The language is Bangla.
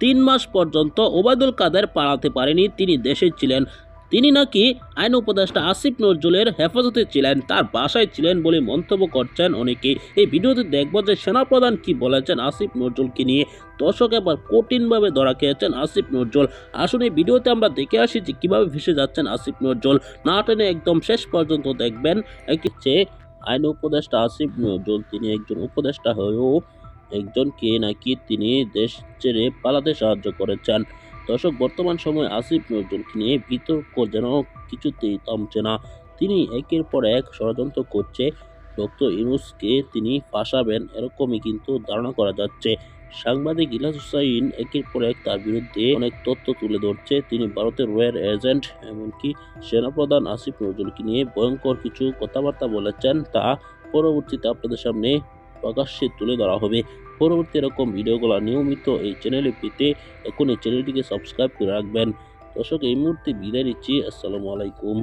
তিন মাস পর্যন্ত ওবায়দুল কাদের পালাতে পারেনি, তিনি দেশে ছিলেন। তিনি নাকি আইন উপদেষ্টা আসিফ নজরুলের হেফাজতে ছিলেন, তার বাসায় ছিলেন বলে মন্তব্য করছেন অনেকে। এই ভিডিওতে দেখব যে সেনাপ্রধান কি বলেছেন আসিফ নজরুলকে নিয়ে। দর্শক এবার কঠিনভাবে ধরা খেয়েছেন আসিফ নজরুল। আসুন এই ভিডিওতে আমরা দেখে আসি যে কীভাবে ভেসে যাচ্ছেন আসিফ নজরুল। না টেনে একদম শেষ পর্যন্ত দেখবেন, একটি চেয়ে আইন উপদেষ্টা আসিফ নজরুল। তিনি একজন উপদেষ্টা হয়েও একজনকে নাকি তিনি দেশ ছেড়ে পালাতে সাহায্য করেছেন। দর্শক, বর্তমান সময়ে আসিফ নজরুলকে নিয়ে বিতর্ক যেন কিছুতেই থামছে না। তিনি একের পর এক ষড়যন্ত্র করছে। ডক্টর ইউনুসকে তিনি ফাঁসাবেন এরকমই কিন্তু ধারণা করা যাচ্ছে। সাংবাদিক ইলাস হুসাইন একের পর এক তার বিরুদ্ধে অনেক তথ্য তুলে ধরছে। তিনি ভারতের রয়্যাল এজেন্ট, এমনকি সেনাপ্রধান আসিফ নজরুলকে নিয়ে ভয়ঙ্কর কিছু কথাবার্তা বলেছেন। তা পরবর্তীতে আপনাদের সামনে প্রকাশ্যে তুলে ধরা হবে। পরবর্তী এরকম ভিডিওগুলো নিয়মিত এই চ্যানেলে পেতে এখন এই চ্যানেলটিকে সাবস্ক্রাইব করে রাখবেন। দর্শক, এই মুহূর্তে বিদায় নিচ্ছি। আসসালামু আলাইকুম।